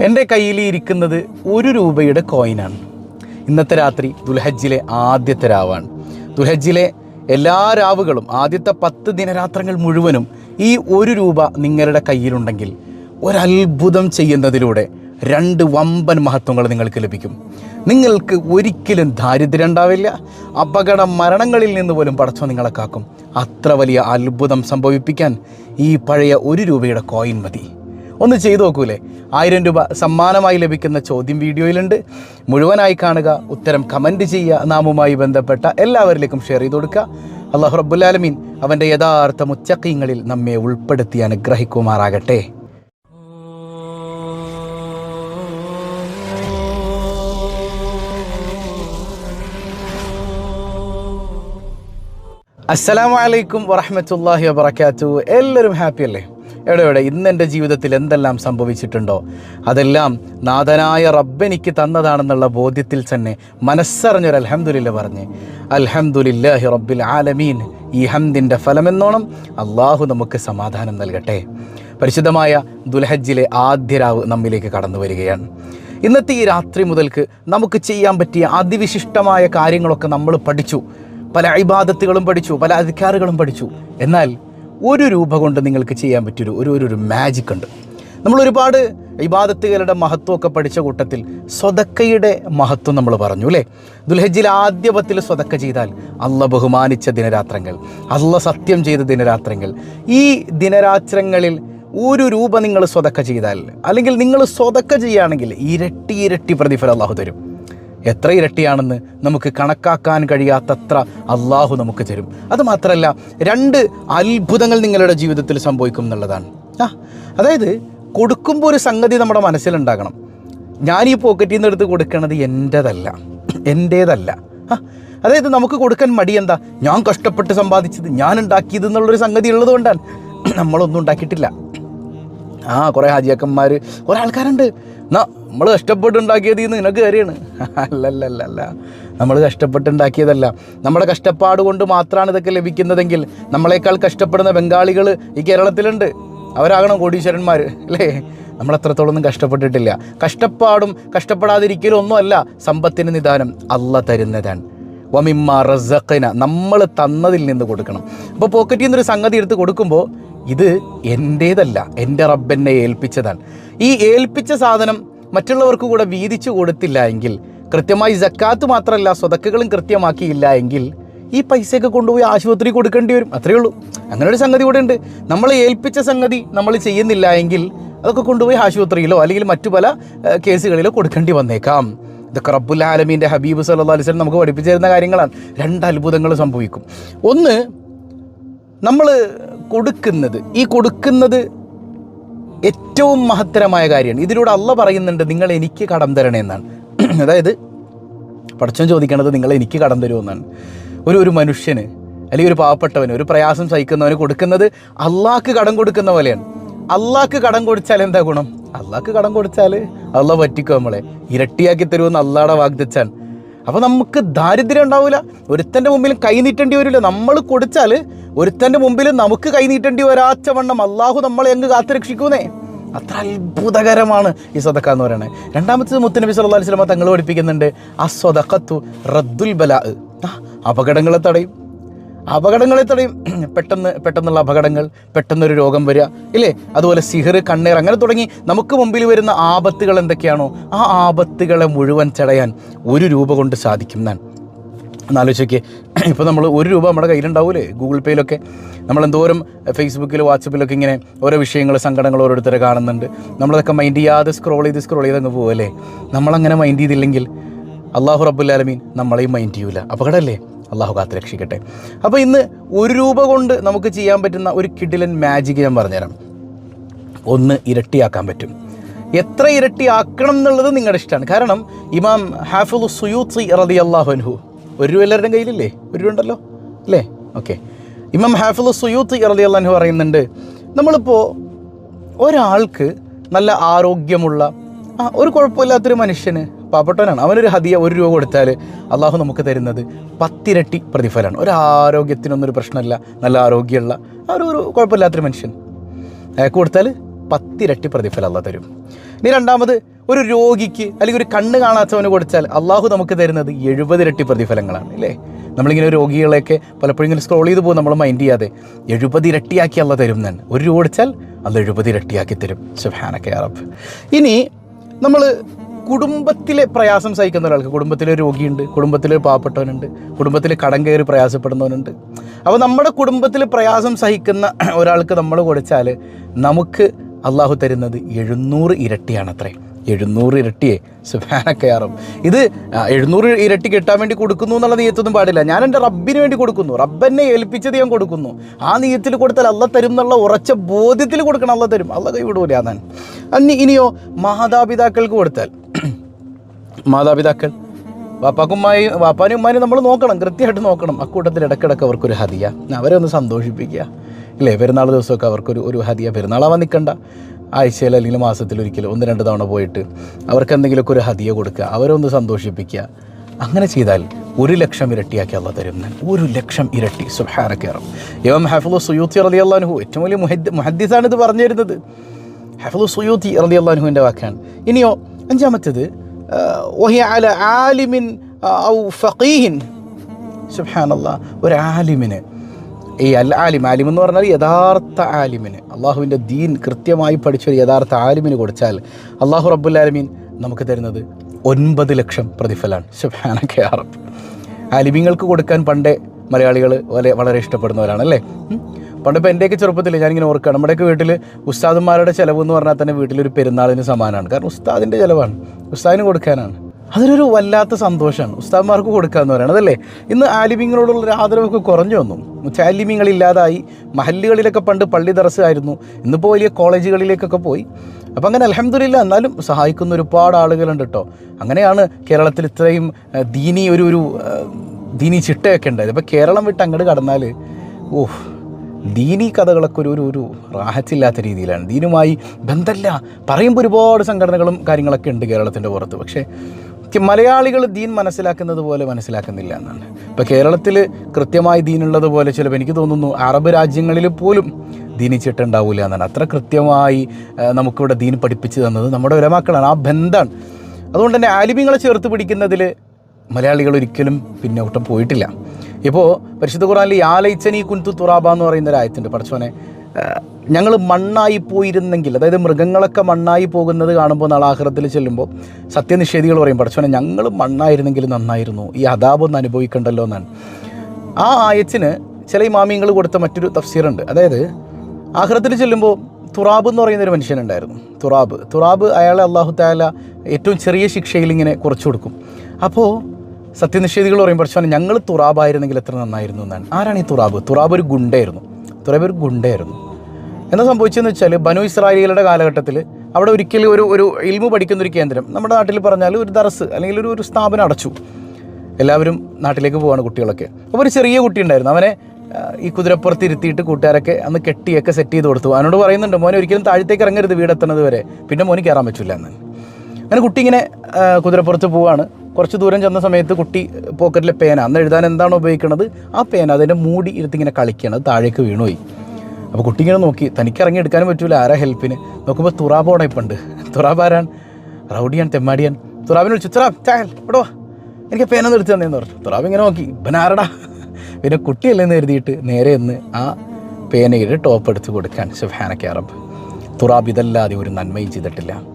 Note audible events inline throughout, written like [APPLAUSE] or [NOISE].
എന്റെ കയ്യിൽ ഇരിക്കുന്നത് ഒരു രൂപയുടെ കോയിനാണ് ഇന്നത്തെ രാത്രി ദുൽഹജ്ജിലെ ആദ്യത്തെ രാവാണ്. ദുൽഹജ്ജിലെ എല്ലാ രാവുകളും ആദ്യത്തെ പത്ത് ദിനരാത്രങ്ങൾ മുഴുവനും ഈ ഒരു രൂപ നിങ്ങളുടെ കയ്യിലുണ്ടെങ്കിൽ ഒരത്ഭുതം ചെയ്യുന്നതിലൂടെ രണ്ട് വമ്പൻ മഹത്വങ്ങൾ നിങ്ങൾക്ക് ലഭിക്കും. നിങ്ങൾക്ക് ഒരിക്കലും ദാരിദ്ര്യം ഉണ്ടാവില്ല. അപകട മരണങ്ങളിൽ നിന്ന് പോലും പടച്ചോ നിങ്ങളെ കാക്കും. അത്ര വലിയ അത്ഭുതം സംഭവിപ്പിക്കാൻ ഈ പഴയ ഒരു രൂപയുടെ കോയിൻ മതി. ഒന്ന് ചെയ്തു നോക്കൂലേ? ആയിരം രൂപ സമ്മാനമായി ലഭിക്കുന്ന ചോദ്യം വീഡിയോയിലുണ്ട്. മുഴുവനായി കാണുക ഉത്തരം കമന്റ് ചെയ്യുക നാമുമായി ബന്ധപ്പെട്ട എല്ലാവരിലേക്കും ഷെയർ ചെയ്ത് കൊടുക്കുക. അള്ളാഹു റബ്ബുലാലമീൻ അവന്റെ യഥാർത്ഥ മുച്ചക്കീങ്ങളിൽ നമ്മെ ഉൾപ്പെടുത്തി അനുഗ്രഹിക്കുമാറാകട്ടെ. അസ്സലാമു അലൈക്കും വറഹമത്തല്ലാഹി വാത്തു എല്ലാവരും ഹാപ്പി അല്ലേ? എവിടെ എവിടെ ഇന്ന് എന്റെ ജീവിതത്തിൽ എന്തെല്ലാം സംഭവിച്ചിട്ടുണ്ടോ? അതെല്ലാം നാഥനായ റബ്ബെനിക്ക് തന്നതാണെന്നുള്ള ബോധ്യത്തിൽ തന്നെ മനസ്സറിഞ്ഞൊരു അലഹമുല്ല പറഞ്ഞ് അൽഹംദുലില്ലാഹി റബ്ബിൽ ആലമീൻ ഈ ഹംദിന്റെ ഫലമെന്നോണം അള്ളാഹു നമുക്ക് സമാധാനം നൽകട്ടെ. പരിശുദ്ധമായ ദുൽഹജ്ജിലെ ആദ്യ രാവ് നമ്മിലേക്ക് കടന്നു വരികയാണ്. ഇന്നത്തെ ഈ രാത്രി മുതൽക്ക് നമുക്ക് ചെയ്യാൻ പറ്റിയ അതിവിശിഷ്ടമായ കാര്യങ്ങളൊക്കെ നമ്മൾ പഠിച്ചു. പല ഇബാദത്തുകളും പഠിച്ചു പല അധികാറുകളും പഠിച്ചു. എന്നാൽ ഒരു രൂപ കൊണ്ട് നിങ്ങൾക്ക് ചെയ്യാൻ പറ്റിയൊരു ഒരു ഒരു ഒരു മാജിക് ഉണ്ട്. നമ്മൾ ഒരുപാട് ഇബാദത്തുകളുടെ മഹത്വമൊക്കെ പഠിച്ച കൂട്ടത്തിൽ സ്വതക്കയുടെ മഹത്വം നമ്മൾ പറഞ്ഞു അല്ലേ? ദുൽഹജ്ജിൽ ആദ്യ പത്തിൽ സ്വതക്ക ചെയ്താൽ അല്ല ബഹുമാനിച്ച ദിനരാത്രങ്ങൾ അല്ല സത്യം ചെയ്ത ദിനരാത്രങ്ങൾ. ഈ ദിനരാത്രങ്ങളിൽ ഒരു രൂപ നിങ്ങൾ സ്വതക്ക ചെയ്താൽ അല്ലെങ്കിൽ നിങ്ങൾ സ്വതക്ക ചെയ്യുകയാണെങ്കിൽ ഇരട്ടി ഇരട്ടി പ്രതിഫലം അള്ളാഹു തരും. എത്ര ഇരട്ടിയാണെന്ന് നമുക്ക് കണക്കാക്കാൻ കഴിയാത്തത്ര അള്ളാഹു നമുക്ക് തരും. അതുമാത്രമല്ല രണ്ട് അത്ഭുതങ്ങൾ നിങ്ങളുടെ ജീവിതത്തിൽ സംഭവിക്കും എന്നുള്ളതാണ്. ആ അതായത് കൊടുക്കുമ്പോൾ ഒരു സംഗതി നമ്മുടെ മനസ്സിലുണ്ടാകണം. ഞാൻ ഈ പോക്കറ്റിൽ നിന്ന് എടുത്ത് കൊടുക്കണത് എന്റെതല്ല എന്റേതല്ല അതായത് നമുക്ക് കൊടുക്കാൻ മടി എന്താ? ഞാൻ കഷ്ടപ്പെട്ട് സമ്പാദിച്ചത് ഞാൻ ഉണ്ടാക്കിയത് എന്നുള്ളൊരു സംഗതി ഉള്ളത് കൊണ്ടാണ് നമ്മളൊന്നും ഉണ്ടാക്കിയിട്ടില്ല. ആ കുറേ ഹാജിയാക്കന്മാർ കുറേ ആൾക്കാരുണ്ട്. എന്നാ നമ്മൾ കഷ്ടപ്പെട്ടുണ്ടാക്കിയത് ഇന്ന് നിനക്ക് കാര്യമാണ്. അല്ലല്ലല്ല നമ്മൾ കഷ്ടപ്പെട്ടുണ്ടാക്കിയതല്ല. നമ്മുടെ കഷ്ടപ്പാട് കൊണ്ട് മാത്രമാണ് ഇതൊക്കെ ലഭിക്കുന്നതെങ്കിൽ നമ്മളെക്കാൾ കഷ്ടപ്പെടുന്ന ബംഗാളികൾ ഈ കേരളത്തിലുണ്ട്. അവരാകണം കോടീശ്വരന്മാർ അല്ലേ? നമ്മൾ അത്രത്തോളൊന്നും കഷ്ടപ്പെട്ടിട്ടില്ല. കഷ്ടപ്പാടും കഷ്ടപ്പെടാതിരിക്കലും ഒന്നുമല്ല സമ്പത്തിന് നിദാനം അല്ല തരുന്നതാണ്. വമിമ്മ റസഖന നമ്മൾ തന്നതിൽ നിന്ന് കൊടുക്കണം. അപ്പോൾ പോക്കറ്റിൽ നിന്നൊരു സംഗതി എടുത്ത് കൊടുക്കുമ്പോൾ ഇത് എന്റേതല്ല എന്റെ റബ്ബെന്നെ ഏൽപ്പിച്ചതാണ്. ഈ ഏൽപ്പിച്ച സാധനം മറ്റുള്ളവർക്ക് കൂടെ വീതിച്ചു കൊടുത്തില്ല എങ്കിൽ കൃത്യമായി ജക്കാത്ത് മാത്രമല്ല സ്വതക്കുകളും കൃത്യമാക്കിയില്ല എങ്കിൽ ഈ പൈസയൊക്കെ കൊണ്ടുപോയി ആശുപത്രി കൊടുക്കേണ്ടി വരും. അത്രയേ ഉള്ളൂ. അങ്ങനെ ഒരു സംഗതി കൂടെ ഉണ്ട്. നമ്മൾ ഏൽപ്പിച്ച സംഗതി നമ്മൾ ചെയ്യുന്നില്ല എങ്കിൽ അതൊക്കെ കൊണ്ടുപോയി ആശുപത്രിയിലോ അല്ലെങ്കിൽ മറ്റു പല കേസുകളിലോ കൊടുക്കേണ്ടി വന്നേക്കാം. ഇതൊക്കെ റബ്ബുൽ ആലമീന്റെ ഹബീബ് സല്ലാ അലിസ്ലം നമുക്ക് പഠിപ്പിച്ചു തരുന്ന കാര്യങ്ങളാണ്. രണ്ട് അത്ഭുതങ്ങൾ സംഭവിക്കും. ഒന്ന് നമ്മൾ കൊടുക്കുന്നത് ഈ കൊടുക്കുന്നത് ഏറ്റവും മഹത്തരമായ കാര്യമാണ് ഇതിലൂടെ അല്ല പറയുന്നുണ്ട് നിങ്ങൾ എനിക്ക് കടം തരണേ എന്നാണ്. [CLEARS THROAT] അതായത് പഠിച്ചൻ ചോദിക്കേണ്ടത് നിങ്ങൾ എനിക്ക് കടം തരുമെന്നാണ് ഒരു ഒരു മനുഷ്യന് അല്ലെങ്കിൽ ഒരു പാവപ്പെട്ടവന് ഒരു പ്രയാസം സഹിക്കുന്നവന് കൊടുക്കുന്നത് അള്ളാഹ്ക്ക് കടം കൊടുക്കുന്ന പോലെയാണ്. അള്ളാഹ്ക്ക് കടം കൊടുത്താൽ എന്താ ഗുണം? അള്ളാഹ്ക്ക് കടം കൊടുത്താൽ അള്ളാഹ് പറ്റിക്കോ നമ്മളെ? ഇരട്ടിയാക്കി തരുമെന്ന് അള്ളാടെ വാഗ്ദച്ചാൻ. അപ്പോൾ നമുക്ക് ദാരിദ്ര്യം ഉണ്ടാവില്ല ഒരുത്തന്റെ മുമ്പിൽ കൈ നീട്ടേണ്ടി വരില്ല. നമ്മൾ കൊടുത്താൽ ഒരുത്തന്റെ മുമ്പിൽ നമുക്ക് കൈ നീട്ടേണ്ടി വരാത്ത വണ്ണം അള്ളാഹു നമ്മളെ അങ്ങ് കാത്തുരക്ഷിക്കുന്നേ. അത്ര അത്ഭുതകരമാണ് ഈ സ്വതക്ക എന്ന് പറയുന്നത് രണ്ടാമത്തത് മുത്തനബി സല്ലല്ലാഹു അലൈഹി തങ്ങൾ പഠിപ്പിക്കുന്നുണ്ട് ആ റദ്ദുൽ ബലാ അപകടങ്ങളെ തടയും. അപകടങ്ങളെ തടയും. പെട്ടെന്ന് പെട്ടെന്നുള്ള അപകടങ്ങൾ പെട്ടെന്നൊരു രോഗം വരിക. ഇല്ലേ? അതുപോലെ സിഹർ കണ്ണീർ അങ്ങനെ തുടങ്ങി നമുക്ക് മുമ്പിൽ വരുന്ന ആപത്തുകൾ എന്തൊക്കെയാണോ ആ ആപത്തുകളെ മുഴുവൻ തടയാൻ ഒരു രൂപ കൊണ്ട് സാധിക്കും ഞാൻ എന്നാലോചിക്കേ ഇപ്പോൾ നമ്മൾ ഒരു രൂപ നമ്മുടെ കയ്യിലുണ്ടാവൂലേ? ഗൂഗിൾ പേയിലൊക്കെ നമ്മൾ എന്തോരം ഫേസ്ബുക്കിൽ വാട്സപ്പിലൊക്കെ ഇങ്ങനെ ഓരോ വിഷയങ്ങൾ സങ്കടങ്ങൾ ഓരോരുത്തരെ കാണുന്നുണ്ട്. നമ്മളതൊക്കെ മൈൻഡ് ചെയ്യാതെ സ്ക്രോൾ ചെയ്ത് സ്ക്രോൾ ചെയ്ത് അങ്ങ് പോകുമല്ലേ നമ്മളങ്ങനെ മൈൻഡ് ചെയ്തില്ലെങ്കിൽ അള്ളാഹു റബ്ബുല്ലാലമീൻ നമ്മളെയും മൈൻഡ് ചെയ്യൂല. അപകടമല്ലേ? അള്ളാഹു കാത്ത് രക്ഷിക്കട്ടെ. അപ്പോൾ ഇന്ന് ഒരു രൂപ കൊണ്ട് നമുക്ക് ചെയ്യാൻ പറ്റുന്ന ഒരു കിഡിലൻ മാജിക് ഞാൻ പറഞ്ഞുതരാം. ഒന്ന് ഇരട്ടിയാക്കാൻ പറ്റും. എത്ര ഇരട്ടിയാക്കണം എന്നുള്ളത് നിങ്ങളുടെ ഇഷ്ടമാണ് കാരണം ഇമാം ഹാഫുൽ സുയൂത്ത് റതി അള്ളാഹുൻഹു ഒരു രൂപ എല്ലാവരുടെയും കയ്യിലില്ലേ? ഒരു രൂപ ഉണ്ടല്ലോ? അല്ലേ? ഓക്കെ. ഇമാം ഹാഫുൽ സുയൂത്ത് റതി അള്ളാഹു പറയുന്നുണ്ട് നമ്മളിപ്പോൾ ഒരാൾക്ക് നല്ല ആരോഗ്യമുള്ള ആ ഒരു കുഴപ്പമില്ലാത്തൊരു മനുഷ്യന് പാവപ്പെട്ടവനാണ്. അവനൊരു ഹതിയ ഒരു രൂപ കൊടുത്താൽ അള്ളാഹു നമുക്ക് തരുന്നത് പത്തിരട്ടി പ്രതിഫലമാണ്. ഒരു ആരോഗ്യത്തിനൊന്നൊരു പ്രശ്നമില്ല. നല്ല ആരോഗ്യമുള്ള ഒരു ഒരു കുഴപ്പമില്ലാത്തൊരു മനുഷ്യൻ. അയാൾക്ക് കൊടുത്താൽ പത്തിരട്ടി പ്രതിഫലം അല്ല തരും. ഇനി രണ്ടാമത് ഒരു രോഗിക്ക് അല്ലെങ്കിൽ ഒരു കണ്ണ് കാണാത്തവന് കൊടുത്താൽ അള്ളാഹു നമുക്ക് തരുന്നത് എഴുപതിരട്ടി പ്രതിഫലങ്ങളാണ് അല്ലേ? നമ്മളിങ്ങനെ രോഗികളെയൊക്കെ പലപ്പോഴും ഇങ്ങനെ സ്ക്രോൾ ചെയ്ത് പോകും നമ്മൾ മൈൻഡ് ചെയ്യാതെ. എഴുപതിരട്ടിയാക്കി അല്ല തരും ഞാൻ ഒരു രൂപ കൊടുത്താൽ അത് എഴുപതിരട്ടിയാക്കി തരും. സുഹാനൊക്കെ ഇനി നമ്മൾ കുടുംബത്തിലെ പ്രയാസം സഹിക്കുന്ന ഒരാൾക്ക് കുടുംബത്തിലെ രോഗിയുണ്ട് കുടുംബത്തിലെ പാവപ്പെട്ടവനുണ്ട് കുടുംബത്തിൽ കടം കയറി പ്രയാസപ്പെടുന്നവനുണ്ട്. അപ്പോൾ നമ്മുടെ കുടുംബത്തിൽ പ്രയാസം സഹിക്കുന്ന [CLEARS THROAT] ഒരാൾക്ക് നമ്മൾ കൊടുത്താൽ നമുക്ക് അള്ളാഹു തരുന്നത് എഴുന്നൂറ് ഇരട്ടിയാണ് ഇരട്ടിയാണത്രേ. എഴുന്നൂറ് ഇരട്ടിയെ. സുബാനക്കയാറും ഇത് എഴുന്നൂറ് ഇരട്ടി കിട്ടാൻ വേണ്ടി കൊടുക്കുന്നു എന്നുള്ള നീയത്തൊന്നും പാടില്ല. ഞാൻ എന്റെ റബ്ബിന് വേണ്ടി കൊടുക്കുന്നു. റബ്ബെന്നെ ഏൽപ്പിച്ചത് ഞാൻ കൊടുക്കുന്നു. ആ നീയത്തിൽ കൊടുത്താൽ അല്ല തരും എന്നുള്ള ഉറച്ച ബോധ്യത്തിൽ കൊടുക്കണം. അല്ല തരും. അല്ല കൈവിടൂല ഞാൻ. അന്ന് ഇനിയോ മാതാപിതാക്കൾക്ക് കൊടുത്താൽ. [CLEARS THROAT] മാതാപിതാക്കൾ. വാപ്പാക്കുമ്മായി വാപ്പാനും ഉമ്മാനും നമ്മൾ നോക്കണം. കൃത്യമായിട്ട് നോക്കണം. അക്കൂട്ടത്തിൽ ഇടയ്ക്കിടയ്ക്ക് അവർക്കൊരു ഹദിയ അവരെ ഒന്ന് സന്തോഷിപ്പിക്കുക. ഇല്ലേ? പെരുന്നാൾ ദിവസമൊക്കെ അവർക്കൊരു ഒരു ഹദിയ പെരുന്നാളാവാൻ നിൽക്കണ്ട. ആഴ്ചയിൽ അല്ലെങ്കിൽ മാസത്തിൽ ഒരിക്കലും ഒന്ന് രണ്ട് തവണ പോയിട്ട് അവർക്ക് എന്തെങ്കിലുമൊക്കെ ഒരു ഹതിയ കൊടുക്കുക അവരൊന്ന് സന്തോഷിപ്പിക്കുക. അങ്ങനെ ചെയ്താൽ ഒരു ലക്ഷം ഇരട്ടിയാക്കി അള്ള തരും. ഒരു ലക്ഷം ഇരട്ടി. സുഹാനക്കേറും ഇവം ഹഫുൽ സുയൂത്തി റലി അള്ളാഹു ഏറ്റവും വലിയ മുഹദ് മുഹദ്ദിസാണ് ഇത് പറഞ്ഞു തരുന്നത്. ഹഫുൽ സുയൂത്തി റലി അള്ളാഹുവിന്റെ വാക്കാണ് ഇനിയോ അഞ്ചാമത്തേത് ഒരാലിമിന് അല ആലിമിൻ ഔ ഒരു ഈ അൽ ആലിം. ആലിം എന്ന് പറഞ്ഞാൽ യഥാർത്ഥ ആലിമിന്. അള്ളാഹുവിന്റെ ദീൻ കൃത്യമായി പഠിച്ചൊരു യഥാർത്ഥ ആലിമിന് കൊടുത്താൽ അള്ളാഹു റബ്ബുൽ ആലമീൻ നമുക്ക് തരുന്നത് ഒൻപത് ലക്ഷം പ്രതിഫലമാണ്. സുബ്ഹാനക്കെ അറബ് ആലിമിങ്ങൾക്ക് കൊടുക്കാൻ പണ്ടേ മലയാളികൾ വളരെ വളരെ ഇഷ്ടപ്പെടുന്നവരാണ് അല്ലേ പണ്ടിപ്പോൾ എന്റെയൊക്കെ ചെറുപ്പത്തിൽ ഞാനിങ്ങനെ ഓർക്കുക നമ്മുടെയൊക്കെ വീട്ടിൽ ഉസ്താദന്മാരുടെ ചിലവ് എന്ന് പറഞ്ഞാൽ തന്നെ വീട്ടിലൊരു പെരുന്നാളിന് സമാനമാണ് കാരണം ഉസ്താദിന്റെ ചിലവാണ്. ഉസ്താദിന് കൊടുക്കാനാണ്. അതൊരു വല്ലാത്ത സന്തോഷമാണ്. ഉസ്താദ്മാർക്ക് കൊടുക്കുക എന്ന് പറയുന്നത് അതല്ലേ? ഇന്ന് ആലിമ്യങ്ങളോടുള്ള ഒരു ആദരവൊക്കെ കുറഞ്ഞു വന്നു. ചാലിമിങ്ങളില്ലാതായി മഹല്ലുകളിലൊക്കെ പണ്ട് പള്ളി തറസ്സായിരുന്നു ഇന്നിപ്പോൾ വലിയ കോളേജുകളിലേക്കൊക്കെ പോയി. അപ്പം അങ്ങനെ അലഹമില്ല എന്നാലും സഹായിക്കുന്ന ഒരുപാട് ആളുകളുണ്ട് കേട്ടോ അങ്ങനെയാണ് കേരളത്തിൽ ഇത്രയും ദീനി ഒരു ഒരു ദീനി ചിട്ടയൊക്കെ ഉണ്ടായത്. അപ്പോൾ കേരളം വിട്ട് അങ്ങോട്ട് കടന്നാൽ ഓഹ് ദീനി കഥകളൊക്കെ ഒരു ഒരു റാഹത്തില്ലാത്ത രീതിയിലാണ്. ദീനുമായി ബന്ധമില്ല. പറയുമ്പോൾ ഒരുപാട് സംഘടനകളും കാര്യങ്ങളൊക്കെ ഉണ്ട് കേരളത്തിന്റെ പുറത്ത്. പക്ഷേ മലയാളികൾ ദീൻ മനസ്സിലാക്കുന്നത് പോലെ മനസ്സിലാക്കുന്നില്ല എന്നാണ്. ഇപ്പോൾ കേരളത്തിൽ കൃത്യമായി ദീനുള്ളത് പോലെ ചിലപ്പോൾ എനിക്ക് തോന്നുന്നു അറബ് രാജ്യങ്ങളിൽ പോലും ദീനിച്ചിട്ടുണ്ടാവില്ല എന്നാണ്. അത്ര കൃത്യമായി നമുക്കിവിടെ ദീൻ പഠിപ്പിച്ചു തന്നത് നമ്മുടെ ഒരമാക്കളാണ് ആ ബന്ധമാണ് അതുകൊണ്ട് തന്നെ ആലിമ്യങ്ങളെ ചേർത്ത് പിടിക്കുന്നതിൽ മലയാളികൾ ഒരിക്കലും പിന്നോട്ടം പോയിട്ടില്ല. ഇപ്പോൾ പരിശുദ്ധ ഖുറാനിൽ യാലൈച്ചനി കുൻതു തുറാബ എന്ന് പറയുന്ന ഒരു ആയത്തുണ്ട്. പഠിച്ചോനെ ഞങ്ങൾ മണ്ണായി പോയിരുന്നെങ്കിൽ അതായത് മൃഗങ്ങളൊക്കെ മണ്ണായി പോകുന്നത് കാണുമ്പോൾ നാളെ ചെല്ലുമ്പോൾ സത്യനിഷേധികൾ പറയും പഠിച്ചോനെ ഞങ്ങൾ മണ്ണായിരുന്നെങ്കിൽ നന്നായിരുന്നു. ഈ അതാപൊന്ന് അനുഭവിക്കണ്ടല്ലോ എന്നാണ്. ആ ആയത്തിന് ചില ഇമാമിയങ്ങൾ കൊടുത്ത മറ്റൊരു തഫ്സീറുണ്ട്. അതായത് ആഹ്റത്തിൽ ചെല്ലുമ്പോൾ തുറാബ് എന്ന് പറയുന്നൊരു മനുഷ്യനുണ്ടായിരുന്നു. തുറാബ്. തുറാബ് അയാളെ അള്ളാഹു താല ഏറ്റവും ചെറിയ ശിക്ഷയിൽ ഇങ്ങനെ കുറച്ചു കൊടുക്കും. അപ്പോൾ സത്യനിഷേധികൾ പറയും പക്ഷേ ഞങ്ങൾ തുറാബായിരുന്നെങ്കിൽ എത്ര നന്നായിരുന്നു എന്നാണ്. ആരാണ് ഈ തുറാബ്? തുറാബ് ഒരു ഗുണ്ടയായിരുന്നു. തുറാബ് പേർ ഗുണ്ടയായിരുന്നു. എന്താ സംഭവിച്ചതെന്ന് വെച്ചാൽ ബനു ഇസ്രായേലികളുടെ കാലഘട്ടത്തിൽ അവിടെ ഒരിക്കലും ഒരു ഒരു ഇൽമു പഠിക്കുന്ന ഒരു കേന്ദ്രം നമ്മുടെ നാട്ടിൽ പറഞ്ഞാൽ ഒരു ദറസ് അല്ലെങ്കിൽ ഒരു ഒരു സ്ഥാപനം അടച്ചു. എല്ലാവരും നാട്ടിലേക്ക് പോവാണ് കുട്ടികളൊക്കെ. അപ്പോൾ ഒരു ചെറിയ കുട്ടി ഉണ്ടായിരുന്നു. അവനെ ഈ കുതിരപ്പുറത്ത് ഇരുത്തിയിട്ട് കൂട്ടുകാരൊക്കെ അന്ന് കെട്ടിയൊക്കെ സെറ്റ് ചെയ്ത് കൊടുത്തു. അവനോട് പറയുന്നുണ്ട് മോനെ ഒരിക്കലും താഴത്തേക്ക് ഇറങ്ങരുത് വീടെത്തുന്നത് വരെ. പിന്നെ മോന് കയറാൻ പറ്റില്ല എന്ന്. അങ്ങനെ കുട്ടി ഇങ്ങനെ കുതിരപ്പുറത്ത് പോവാണ്. കുറച്ച് ദൂരം ചെന്ന സമയത്ത് കുട്ടി പോക്കറ്റിലെ പേന. അന്ന് എഴുതാൻ എന്താണോ ഉപയോഗിക്കുന്നത് ആ പേന അതിന്റെ മൂടി ഇരുത്തി ഇങ്ങനെ കളിക്കുകയാണ്. താഴേക്ക് വീണുപോയി. അപ്പോൾ കുട്ടി ഇങ്ങനെ നോക്കി. തനിക്ക് ഇറങ്ങി എടുക്കാനും പറ്റൂല. ആരാ ഹെൽപ്പിന്? നോക്കുമ്പോൾ തുറാബോടെ ഇപ്പം ഉണ്ട് തുറാബ് ആരാൻ റൗഡിയാൻ തെമ്മാടിയാൻ. തുറാബിനെ വിളിച്ചു. തുറാബ് ചായൽ എടോ എനിക്ക് പേന നിർത്തി തന്നേന്ന് പറഞ്ഞു. തുറാബ് ഇങ്ങനെ നോക്കി. ഇവനാരടാ പിന്നെ കുട്ടിയല്ലെന്ന് കരുതിയിട്ട് നേരെ എന്ന് ആ പേനയുടെ ടോപ്പ് എടുത്ത് കൊടുക്കാൻ സുഹാനക്കെ അറബ് തുറാബ് ഇതല്ലാതെ ഒരു നന്മയും ചെയ്തിട്ടില്ല.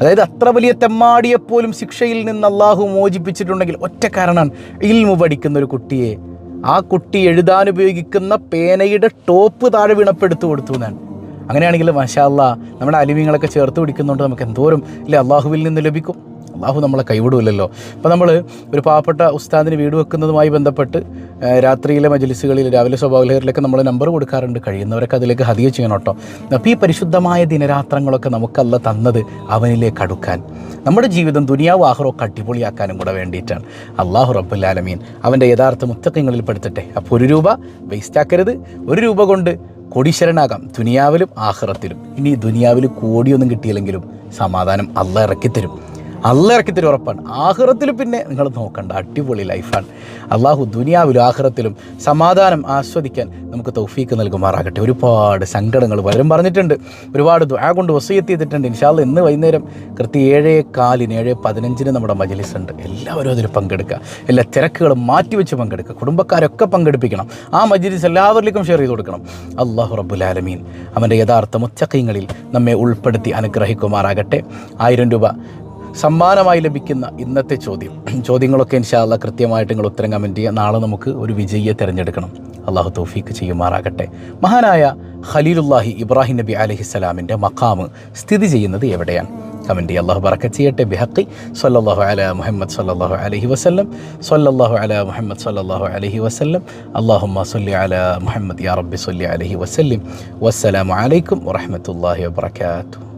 അതായത് അത്ര വലിയ തെമ്മാടിയെപ്പോലും ശിക്ഷയിൽ നിന്ന് അള്ളാഹു മോചിപ്പിച്ചിട്ടുണ്ടെങ്കിൽ ഒറ്റ കാരണമാണ് ഇൽമു പഠിക്കുന്ന ഒരു കുട്ടിയെ. ആ കുട്ടി എഴുതാൻ ഉപയോഗിക്കുന്ന പേനയുടെ ടോപ്പ് താഴെ വീണപ്പെടുത്തു കൊടുത്തു എന്നാണ്. അങ്ങനെയാണെങ്കിൽ മാഷാ അള്ളാഹ് നമ്മുടെ അലിമീങ്ങളൊക്കെ ചേർത്ത് പിടിക്കുന്നുണ്ട്. നമുക്ക് എന്തോരം ഇല്ലേ? അള്ളാഹുവിൽ നിന്ന് ലഭിക്കും. അള്ളാഹു നമ്മളെ കൈവിടുമല്ലോ ഇപ്പോൾ നമ്മൾ ഒരു പാവപ്പെട്ട ഉസ്താദിന് വീട് വെക്കുന്നതുമായി ബന്ധപ്പെട്ട് രാത്രിയിലെ മജലിസുകളിൽ രാവിലെ സ്വഭാവലഹരിലൊക്കെ നമ്മൾ നമ്പർ കൊടുക്കാറുണ്ട്. കഴിയുന്നവരൊക്കെ അതിലേക്ക് ഹതിയ ചെയ്യണം കേട്ടോ. അപ്പോൾ ഈ പരിശുദ്ധമായ ദിനരാത്രങ്ങളൊക്കെ നമുക്കല്ല തന്നത് അവനിലേക്ക് അടുക്കാൻ. നമ്മുടെ ജീവിതം ദുനിയാവ് ആഹ്റൊക്കെ അടിപൊളിയാക്കാനും കൂടെ വേണ്ടിയിട്ടാണ്. അള്ളാഹു റബ്ബുല്ലാലമീൻ അവന്റെ യഥാർത്ഥ മുത്തക്കങ്ങളിൽ പെടുത്തട്ടെ. അപ്പോൾ ഒരു രൂപ വേസ്റ്റ് ആക്കരുത്. ഒരു രൂപ കൊണ്ട് കോടീശ്വരനാകാം. ദുനിയാവിലും ആഹ്റത്തിലും. ഇനി ദുനിയാവിൽ കോടിയൊന്നും കിട്ടിയില്ലെങ്കിലും സമാധാനം അല്ല ഇറക്കിത്തരും. അല്ല ഉറപ്പാണ്. ആഹ്റത്തിൽ പിന്നെ നിങ്ങൾ നോക്കണ്ട അടിപൊളി ലൈഫാണ് അള്ളാഹു ദുനിയാവിലും ആഹ്റത്തിലും സമാധാനം ആസ്വദിക്കാൻ നമുക്ക് തൗഫീക്ക് നൽകുമാറാകട്ടെ. ഒരുപാട് സങ്കടങ്ങൾ പലരും പറഞ്ഞിട്ടുണ്ട്. ഒരുപാട് ദുആ കൊണ്ട് വസീയത്ത് ചെയ്തിട്ടുണ്ട്. ഇൻഷാല്ല ഇന്ന് വൈകുന്നേരം കൃത്യം ഏഴേ കാലിന് ഏഴ് പതിനഞ്ചിന് നമ്മുടെ മജലിസ് ഉണ്ട്. എല്ലാവരും അതിൽ പങ്കെടുക്കുക. എല്ലാ തിരക്കുകളും മാറ്റിവെച്ച് പങ്കെടുക്കുക. കുടുംബക്കാരൊക്കെ പങ്കെടുപ്പിക്കണം. ആ മജലിസ് എല്ലാവരിലേക്കും ഷെയർ ചെയ്ത് കൊടുക്കണം. അള്ളാഹു റബ്ബുലാലമീൻ അവന്റെ യഥാർത്ഥ മുത്തക്കൈങ്ങളിൽ നമ്മെ ഉൾപ്പെടുത്തി അനുഗ്രഹിക്കുമാറാകട്ടെ. ആയിരം രൂപ സമ്മാനമായി ലഭിക്കുന്ന ഇന്നത്തെ ചോദ്യം. ചോദ്യങ്ങളൊക്കെ ഇൻഷാല്ല കൃത്യമായിട്ട് നിങ്ങൾ ഉത്തരം കമന്റ് ചെയ്യുക. നാളെ നമുക്ക് ഒരു വിജയിയെ തിരഞ്ഞെടുക്കണം. അള്ളാഹു തൗഫീക്ക് ചെയ്യുമാറാകട്ടെ. മഹാനായ ഖലീലുല്ലാഹി ഇബ്രാഹിം നബി അലഹിസ്സലാമിന്റെ മക്കാമ് സ്ഥിതി ചെയ്യുന്നത് എവിടെയാണ്? കമന്റ് അള്ളാഹു ബറക്ക ചെയ്യട്ടെ. ബിഹക്കി സല്ലല്ലാഹു അല മുഹമ്മദ് സല്ലല്ലാഹു അലഹി വസല്ലം. സല്ലല്ലാഹു അല മുഹമ്മദ് സല്ലല്ലാഹു അലഹി വസല്ലം. അള്ളാഹുമ്മ സല്ലി അല മുഹമ്മദ് യാ റബ്ബി സല്ലി അലഹി വസല്ലം. വസ്സലാമു അലൈക്കും വറഹ്മത്തുള്ളാഹി വബറകാതുഹു.